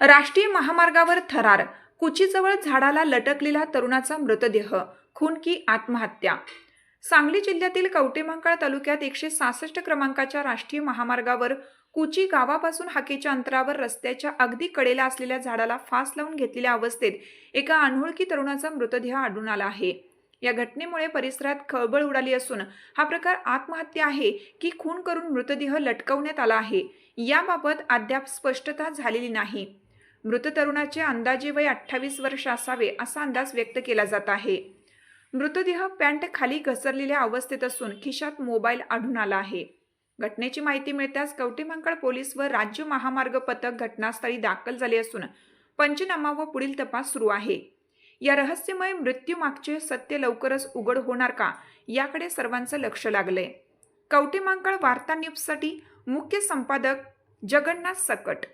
राष्ट्रीय महामार्गावर थरार. कुचीजवळ झाडाला लटकलेला तरुणाचा मृतदेह. खून की आत्महत्या. सांगली जिल्ह्यातील कवटेमहांकाळ तालुक्यात एकशे सहासष्ट क्रमांकाच्या राष्ट्रीय महामार्गावर कुची गावापासून हाकेच्या अंतरावर रस्त्याच्या अगदी कडेला असलेल्या झाडाला फास लावून घेतलेल्या अवस्थेत एका अनोळखी तरुणाचा मृतदेह आढळून आला आहे. या घटनेमुळे परिसरात खळबळ उडाली असून हा प्रकार आत्महत्या आहे की खून करून मृतदेह लटकवण्यात आला आहे याबाबत अद्याप स्पष्टता झालेली नाही. मृत तरुणाचे अंदाजे वय अठ्ठावीस वर्ष असावे असा अंदाज व्यक्त केला जात आहे. मृतदेह पॅन्ट खाली घसरलेल्या अवस्थेत असून खिशात मोबाईल आढळून आला आहे. घटनेची माहिती मिळताच कवटेमहांकाळ पोलीस व राज्य महामार्ग पथक घटनास्थळी दाखल झाले असून पंचनामा व पुढील तपास सुरू आहे. या रहस्यमय मृत्यूमागचे सत्य लवकरच उघड होणार का याकडे सर्वांचं लक्ष लागलंय. कवटेमहांकाळ वार्ता न्यूजसाठी मुख्य संपादक जगन्नाथ सकट.